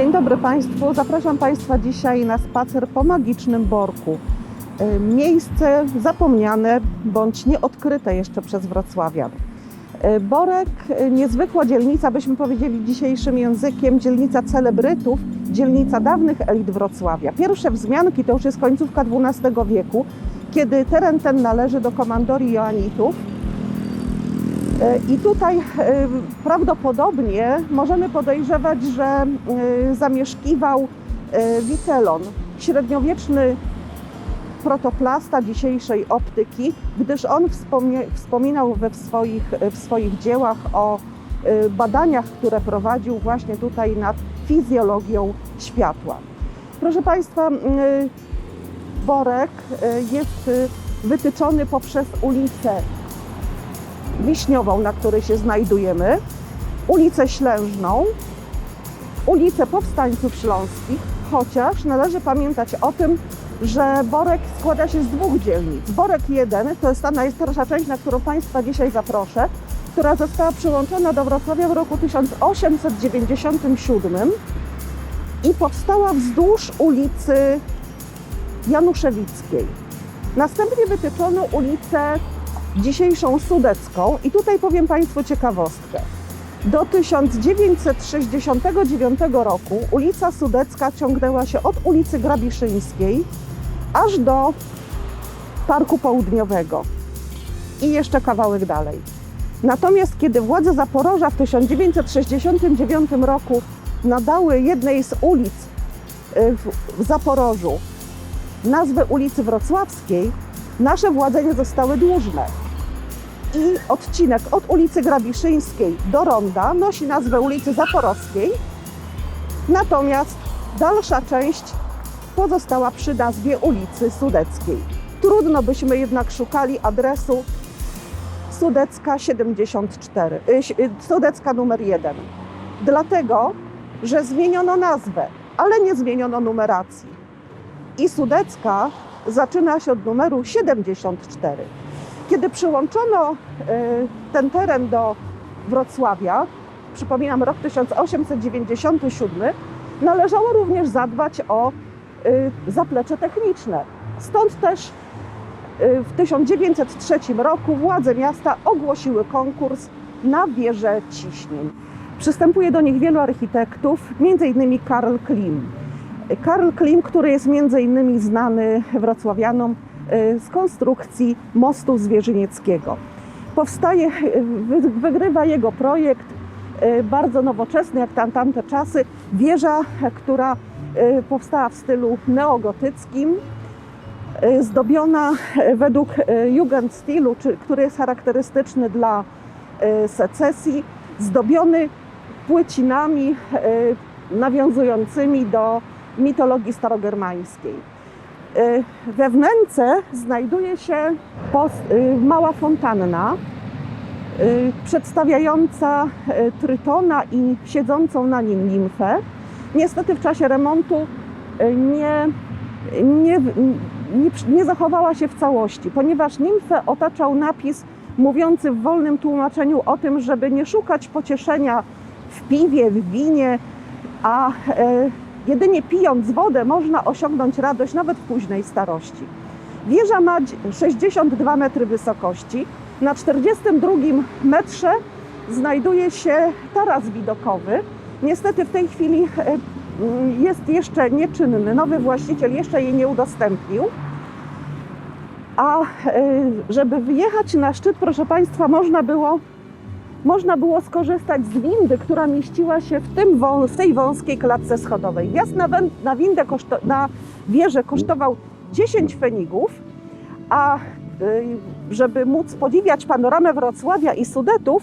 Dzień dobry Państwu. Zapraszam Państwa dzisiaj na spacer po magicznym Borku. Y, Miejsce zapomniane bądź nieodkryte jeszcze przez wrocławian. Y, Borek, y, niezwykła dzielnica, byśmy powiedzieli dzisiejszym językiem, dzielnica celebrytów, dzielnica dawnych elit Wrocławia. Pierwsze wzmianki to już jest końcówka XII wieku, kiedy teren ten należy do komandorii Joanitów. I tutaj e, prawdopodobnie możemy podejrzewać, że e, zamieszkiwał e, Witelon, średniowieczny protoplasta dzisiejszej optyki, gdyż on wspominał we swoich, w swoich dziełach o badaniach, które prowadził właśnie tutaj nad fizjologią światła. Proszę Państwa, Borek jest wytyczony poprzez ulicę Wiśniową, na której się znajdujemy, ulicę Ślężną, ulicę Powstańców Śląskich, chociaż należy pamiętać o tym, że Borek składa się z dwóch dzielnic. Borek 1 to jest ta najstarsza część, na którą Państwa dzisiaj zaproszę, która została przyłączona do Wrocławia w roku 1897 i powstała wzdłuż ulicy Januszewickiej. Następnie wytyczono ulicę dzisiejszą Sudecką i tutaj powiem Państwu ciekawostkę. Do 1969 roku ulica Sudecka ciągnęła się od ulicy Grabiszyńskiej aż do Parku Południowego i jeszcze kawałek dalej. Natomiast kiedy władze Zaporoża w 1969 roku nadały jednej z ulic y, w Zaporożu nazwę ulicy Wrocławskiej, nasze władze nie zostały dłużne. I odcinek od ulicy Grabiszyńskiej do Ronda nosi nazwę ulicy Zaporowskiej, natomiast dalsza część pozostała przy nazwie ulicy Sudeckiej. Trudno byśmy jednak szukali adresu Sudecka 74, y, y, Sudecka numer 1. Dlatego, że zmieniono nazwę, ale nie zmieniono numeracji. I Sudecka zaczyna się od numeru 74. Kiedy przyłączono y, ten teren do Wrocławia, przypominam rok 1897, należało również zadbać o y, zaplecze techniczne. Stąd też y, w 1903 roku władze miasta ogłosiły konkurs na wieżę ciśnień. Przystępuje do nich wielu architektów, m.in. Karl Klim. Karl Klim, który jest innymi znany wrocławianom z konstrukcji mostu zwierzynieckiego. Powstaje, y, wy- wygrywa jego projekt y, bardzo nowoczesny, jak tam tamte czasy, wieża, która y, powstała w stylu neogotyckim, y, zdobiona y, według y, Jugendstilu, który jest charakterystyczny dla y, secesji, zdobiony płycinami y, nawiązującymi do mitologii starogermańskiej. Y, We wnęce znajduje się y, mała fontanna y, przedstawiająca Trytona i siedzącą na nim nimfę. Niestety w czasie remontu nie, nie, nie, nie zachowała się w całości, ponieważ nimfę otaczał napis mówiący w wolnym tłumaczeniu o tym, żeby nie szukać pocieszenia w piwie, w winie, a e, jedynie pijąc wodę można osiągnąć radość nawet w późnej starości. Wieża ma dzi- 62 metry wysokości. Na 42 metrze znajduje się taras widokowy. Niestety w tej chwili e, mm, jest jeszcze nieczynny. Nowy właściciel jeszcze jej nie udostępnił. A e, żeby wyjechać na szczyt, proszę Państwa, można było, można było skorzystać z windy, która mieściła się w, tym w tej wąskiej klatce schodowej. Wjazd na, na windę, na wieżę kosztował 10 fenigów, a y, żeby móc podziwiać panoramę Wrocławia i Sudetów,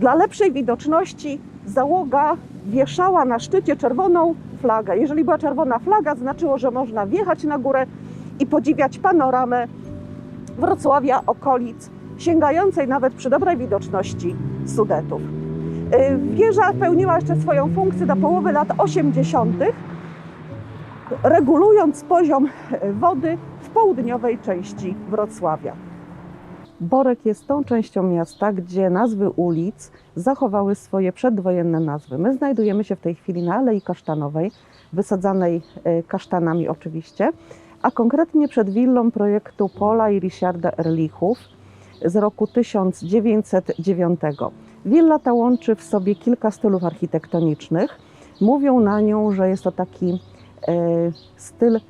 dla lepszej widoczności załoga wieszała na szczycie czerwoną flagę. Jeżeli była czerwona flaga, znaczyło, że można wjechać na górę i podziwiać panoramę Wrocławia, okolic, sięgającej nawet przy dobrej widoczności Sudetów. Y, Wieża pełniła jeszcze swoją funkcję do połowy lat 80., regulując poziom y, wody w południowej części Wrocławia. Borek jest tą częścią miasta, gdzie nazwy ulic zachowały swoje przedwojenne nazwy. My znajdujemy się w tej chwili na Alei Kasztanowej, wysadzanej e, kasztanami oczywiście, a konkretnie przed willą projektu Pola i Richarda Erlichów z roku 1909. Willa ta łączy w sobie kilka stylów architektonicznych. Mówią na nią, że jest to taki e, styl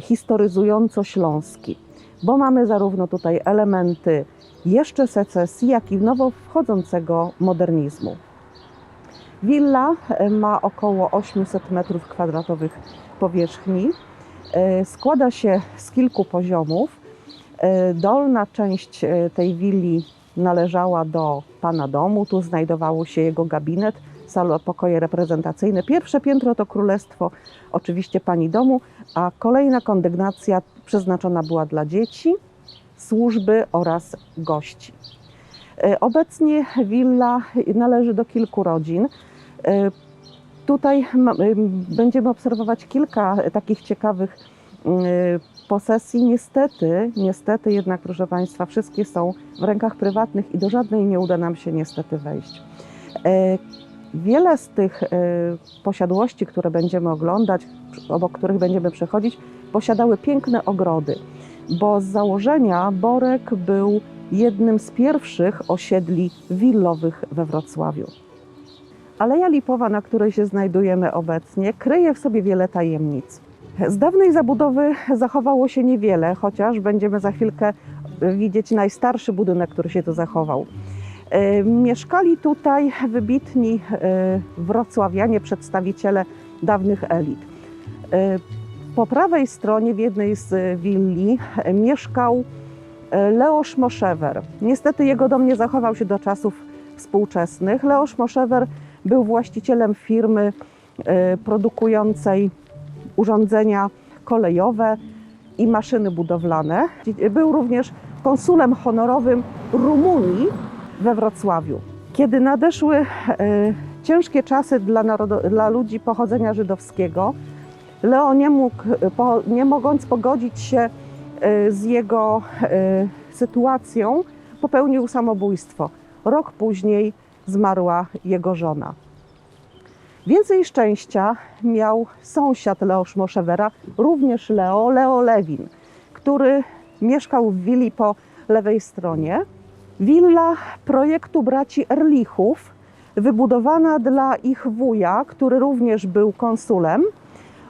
historyzująco-śląski, bo mamy zarówno tutaj elementy jeszcze secesji, jak i nowo wchodzącego modernizmu. Willa e, ma około 800 m2 powierzchni. E, Składa się z kilku poziomów. E, Dolna część e, tej willi należała do pana domu. Tu znajdowało się jego gabinet, salon, pokoje reprezentacyjne. Pierwsze piętro to królestwo, oczywiście pani domu, a kolejna kondygnacja przeznaczona była dla dzieci, służby oraz gości. E, Obecnie willa należy do kilku rodzin. Tutaj będziemy obserwować kilka takich ciekawych mm, posesji. Niestety, niestety jednak, proszę Państwa, wszystkie są w rękach prywatnych i do żadnej nie uda nam się niestety wejść. E, Wiele z tych e, posiadłości, które będziemy oglądać, obok których będziemy przechodzić, posiadały piękne ogrody, bo z założenia Borek był jednym z pierwszych osiedli willowych we Wrocławiu. Aleja Lipowa, na której się znajdujemy obecnie, kryje w sobie wiele tajemnic. Z dawnej zabudowy zachowało się niewiele, chociaż będziemy za chwilkę widzieć najstarszy budynek, który się tu zachował. E, Mieszkali tutaj wybitni e, wrocławianie, przedstawiciele dawnych elit. E, Po prawej stronie w jednej z willi mieszkał Leosz Moszewer. Niestety jego dom nie zachował się do czasów współczesnych. Leosz Moszewer był właścicielem firmy produkującej urządzenia kolejowe i maszyny budowlane. Był również konsulem honorowym Rumunii we Wrocławiu. Kiedy nadeszły e, ciężkie czasy dla, dla ludzi pochodzenia żydowskiego, Leo nie, mógł, e, po, nie mogąc pogodzić się e, z jego e, sytuacją, popełnił samobójstwo. Rok później zmarła jego żona. Więcej szczęścia miał sąsiad Leosz Moszewera, również Leo, Leo Lewin, który mieszkał w willi po lewej stronie. Willa projektu braci Erlichów, wybudowana dla ich wuja, który również był konsulem,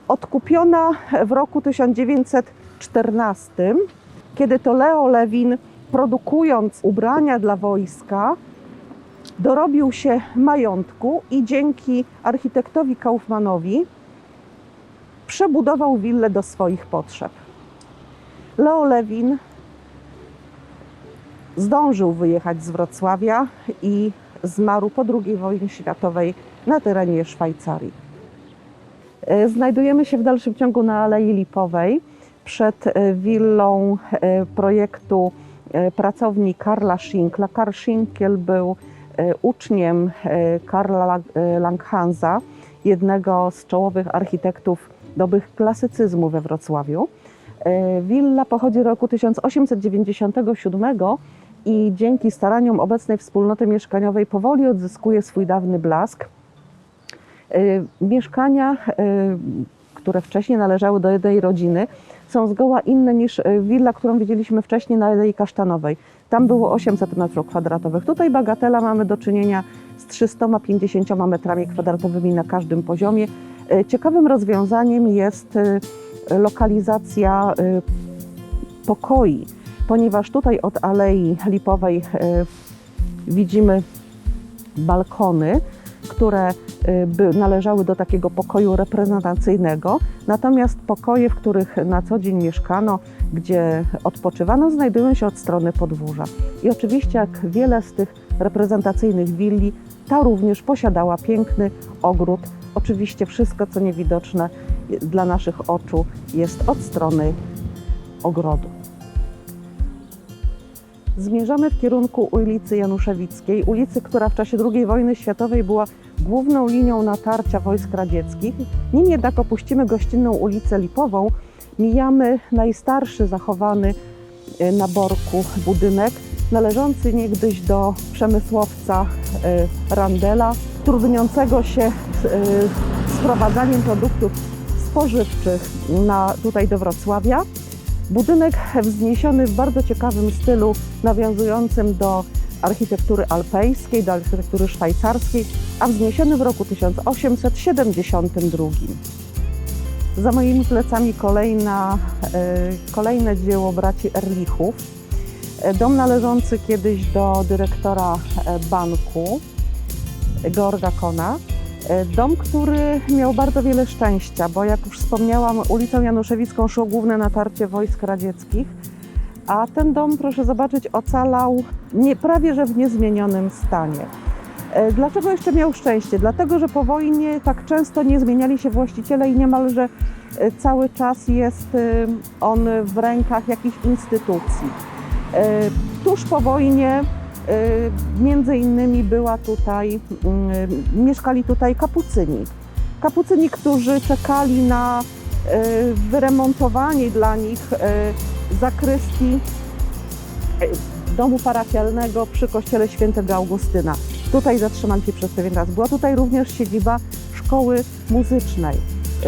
odkupiona w roku 1914, kiedy to Leo Lewin, produkując ubrania dla wojska, dorobił się majątku i dzięki architektowi Kaufmanowi przebudował willę do swoich potrzeb. Leo Lewin zdążył wyjechać z Wrocławia i zmarł po II wojnie światowej na terenie Szwajcarii. E, Znajdujemy się w dalszym ciągu na Alei Lipowej przed e, willą e, projektu pracowni Karla Schinkla. Karl Schinkel był uczniem e, Karla La- e, Langhansa, jednego z czołowych architektów dobrych klasycyzmu we Wrocławiu. E, Willa pochodzi z roku 1897 i dzięki staraniom obecnej wspólnoty mieszkaniowej powoli odzyskuje swój dawny blask. E, Mieszkania, e, które wcześniej należały do jednej rodziny, są zgoła inne niż e, willa, którą widzieliśmy wcześniej na Alei Kasztanowej. Tam było 800 m2. Tutaj bagatela mamy do czynienia z 350 m2 na każdym poziomie. E, Ciekawym rozwiązaniem jest e, lokalizacja e, pokoi, ponieważ tutaj od Alei Lipowej widzimy balkony, które by, należały do takiego pokoju reprezentacyjnego, natomiast pokoje, w których na co dzień mieszkano, gdzie odpoczywano, znajdują się od strony podwórza. I oczywiście, jak wiele z tych reprezentacyjnych willi, ta również posiadała piękny ogród. Oczywiście wszystko, co niewidoczne y, dla naszych oczu, jest od strony ogrodu. Zmierzamy w kierunku ulicy Januszewickiej, ulicy, która w czasie II wojny światowej była główną linią natarcia wojsk radzieckich. Nim jednak opuścimy gościnną ulicę Lipową, mijamy najstarszy zachowany e, na Borku budynek, należący niegdyś do przemysłowca y, Randela, trudniącego się sprowadzaniem produktów spożywczych na, tutaj do Wrocławia. Budynek wzniesiony w bardzo ciekawym stylu, nawiązującym do architektury alpejskiej, do architektury szwajcarskiej, a wzniesiony w roku 1872. Za moimi plecami kolejna, y, kolejne dzieło braci Erlichów. E, Dom należący kiedyś do dyrektora e, banku Georga Kona. E, Dom, który miał bardzo wiele szczęścia, bo jak już wspomniałam, ulicą Januszewicką szło główne natarcie wojsk radzieckich, a ten dom, proszę zobaczyć, ocalał nie, prawie że w niezmienionym stanie. E, Dlaczego jeszcze miał szczęście? Dlatego, że po wojnie tak często nie zmieniali się właściciele i niemalże e, cały czas jest e, on w rękach jakichś instytucji. Tuż po wojnie między innymi była tutaj, mm, mieszkali tutaj kapucyni. Kapucyni, którzy czekali na e, wyremontowanie dla nich e, zakrystii e, domu parafialnego przy kościele świętego Augustyna. Tutaj zatrzymali się przez pewien czas. Była tutaj również siedziba szkoły muzycznej,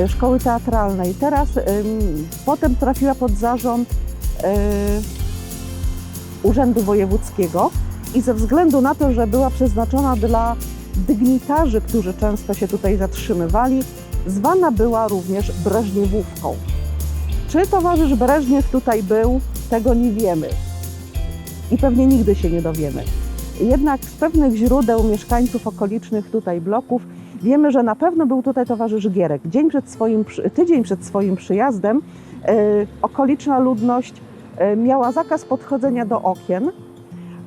szkoły teatralnej. Teraz, potem trafiła pod zarząd Urzędu Wojewódzkiego i ze względu na to, że była przeznaczona dla dygnitarzy, którzy często się tutaj zatrzymywali, zwana była również Breżniewówką. Czy towarzysz Breżniew tutaj był, tego nie wiemy i pewnie nigdy się nie dowiemy. Jednak z pewnych źródeł mieszkańców okolicznych tutaj bloków wiemy, że na pewno był tutaj towarzysz Gierek. Dzień przed swoim, tydzień przed swoim przyjazdem e, okoliczna ludność e, miała zakaz podchodzenia do okien,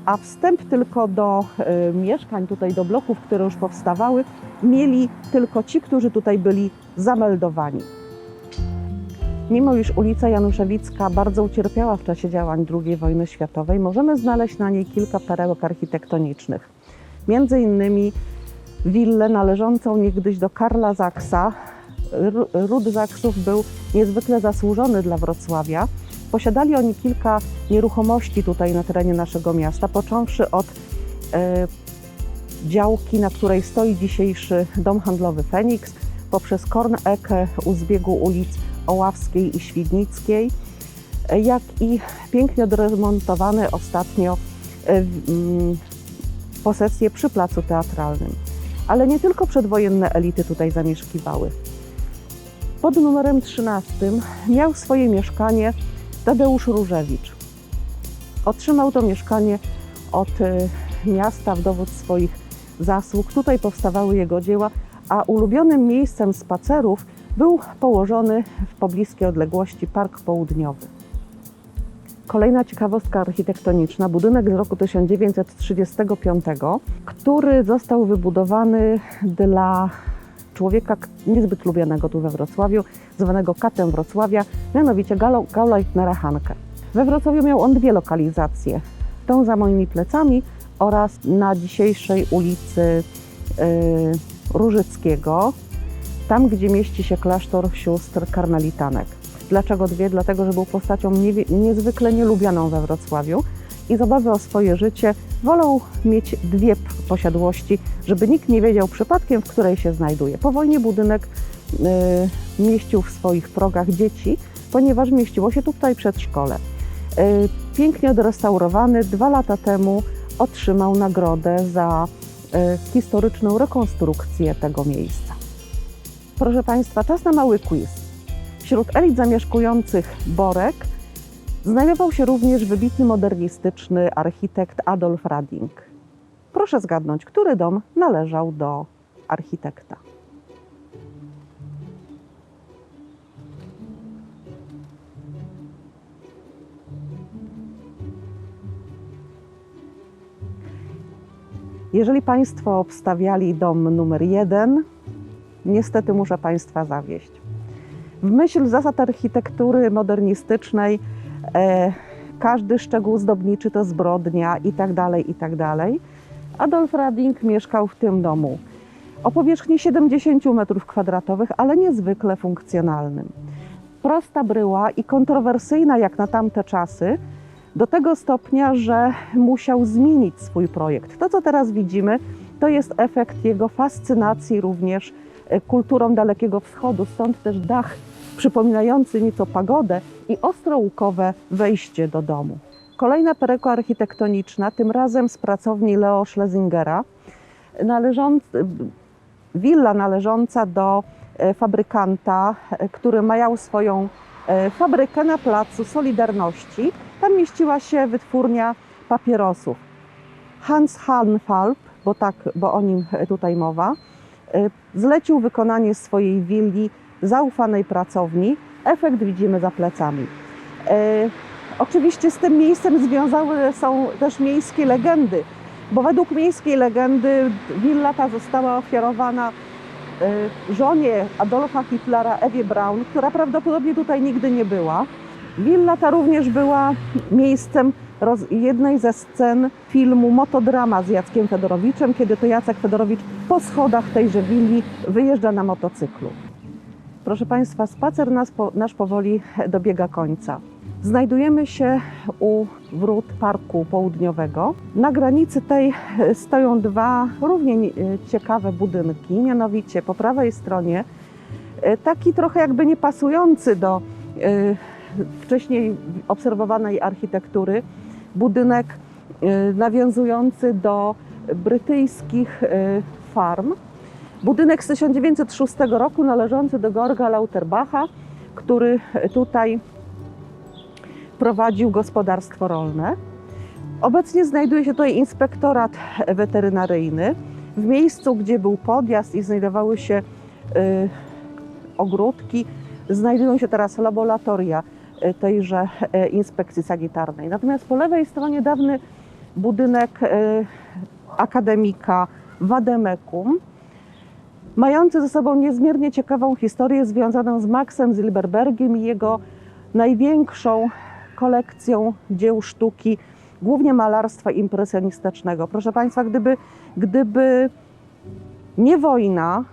a wstęp tylko do e, mieszkań, tutaj do bloków, które już powstawały, mieli tylko ci, którzy tutaj byli zameldowani. Mimo iż ulica Januszewicka bardzo ucierpiała w czasie działań II wojny światowej, możemy znaleźć na niej kilka perełek architektonicznych. Między innymi willę należącą niegdyś do Karla Zaksa. Ru- Ród Zaksów był niezwykle zasłużony dla Wrocławia. Posiadali oni kilka nieruchomości tutaj na terenie naszego miasta, począwszy od e, działki, na której stoi dzisiejszy dom handlowy Feniks, poprzez Korn Eke u zbiegu ulic Oławskiej i Świdnickiej, e, jak i pięknie odremontowane ostatnio e, mm, posesje przy Placu Teatralnym. Ale nie tylko przedwojenne elity tutaj zamieszkiwały. Pod numerem 13 miał swoje mieszkanie Tadeusz Różewicz. Otrzymał to mieszkanie od e, miasta w dowód swoich zasług. Tutaj powstawały jego dzieła, a ulubionym miejscem spacerów był położony w pobliskiej odległości Park Południowy. Kolejna ciekawostka architektoniczna, budynek z roku 1935, który został wybudowany dla człowieka niezbyt lubianego tu we Wrocławiu, zwanego katem Wrocławia, mianowicie Gauleitnera Hanke. We Wrocławiu miał on dwie lokalizacje. Tą za moimi plecami oraz na dzisiejszej ulicy y, Różyckiego, tam gdzie mieści się klasztor sióstr karmelitanek. Dlaczego dwie? Dlatego, że był postacią niezwykle nielubianą we Wrocławiu i z obawy o swoje życie wolał mieć dwie posiadłości, żeby nikt nie wiedział przypadkiem, w której się znajduje. Po wojnie budynek y, mieścił w swoich progach dzieci, ponieważ mieściło się tutaj przedszkole. Y, pięknie odrestaurowany, dwa lata temu otrzymał nagrodę za y, historyczną rekonstrukcję tego miejsca. Proszę Państwa, czas na mały quiz. Wśród elit zamieszkujących Borek znajdował się również wybitny modernistyczny architekt Adolf Rading. Proszę zgadnąć, który dom należał do architekta. Jeżeli Państwo obstawiali dom numer jeden, niestety muszę Państwa zawieść. W myśl zasad architektury modernistycznej każdy szczegół zdobniczy to zbrodnia tak tak dalej. Adolf Rading mieszkał w tym domu o powierzchni 70 m2, ale niezwykle funkcjonalnym. Prosta bryła i kontrowersyjna jak na tamte czasy, Do tego stopnia, że musiał zmienić swój projekt. To, co teraz widzimy, to jest efekt jego fascynacji również e, kulturą Dalekiego Wschodu, stąd też dach przypominający nieco pagodę i ostrołukowe wejście do domu. Kolejna perełka architektoniczna, tym razem z pracowni Leo Schlesingera, należąc, willa należąca do e, fabrykanta, e, który miał swoją e, fabrykę na placu Solidarności. Tam mieściła się wytwórnia papierosów. Hans Hanfalb, bo tak, bo o nim tutaj mowa, zlecił wykonanie swojej willi zaufanej pracowni. Efekt widzimy za plecami. E, Oczywiście z tym miejscem związane są też miejskie legendy, bo według miejskiej legendy willa ta została ofiarowana e, żonie Adolfa Hitlera, Ewie Braun, która prawdopodobnie tutaj nigdy nie była. Willa ta również była miejscem jednej ze scen filmu Motodrama z Jackiem Fedorowiczem, kiedy to Jacek Fedorowicz po schodach tejże willi wyjeżdża na motocyklu. Proszę Państwa, spacer nas, nasz powoli dobiega końca. Znajdujemy się u wrót Parku Południowego. Na granicy tej stoją dwa równie ciekawe budynki, mianowicie po prawej stronie e, taki trochę jakby nie pasujący do e, wcześniej obserwowanej architektury budynek e, nawiązujący do brytyjskich farm. Budynek z 1906 roku należący do Georga Lauterbacha, który tutaj prowadził gospodarstwo rolne. Obecnie znajduje się tutaj inspektorat weterynaryjny. W miejscu, gdzie był podjazd i znajdowały się y, ogródki, znajdują się teraz laboratoria y, tejże y, inspekcji sanitarnej. Natomiast po lewej stronie dawny budynek y, akademika Wademekum, mający ze sobą niezmiernie ciekawą historię związaną z Maxem Zilberbergiem i jego największą kolekcją dzieł sztuki, głównie malarstwa impresjonistycznego. Proszę Państwa, gdyby, gdyby nie wojna,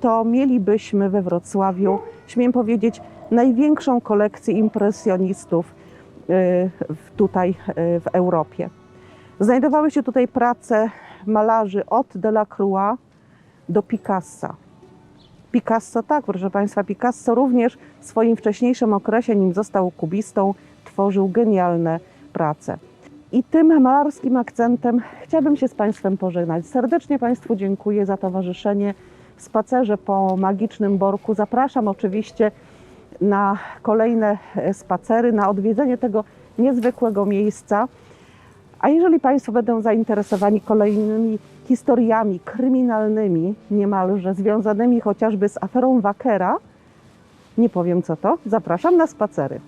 to mielibyśmy we Wrocławiu, śmiem powiedzieć, największą kolekcję impresjonistów y, tutaj y, w Europie. Znajdowały się tutaj prace malarzy od Delacroix do Picassa. Picasso, tak, proszę Państwa, Picasso również w swoim wcześniejszym okresie, nim został kubistą, tworzył genialne prace. I tym malarskim akcentem chciałabym się z Państwem pożegnać. Serdecznie Państwu dziękuję za towarzyszenie w spacerze po magicznym Borku. Zapraszam oczywiście na kolejne e, spacery, na odwiedzenie tego niezwykłego miejsca. A jeżeli Państwo będą zainteresowani kolejnymi historiami kryminalnymi, niemalże związanymi chociażby z aferą Wakera, nie powiem co to, zapraszam na spacery.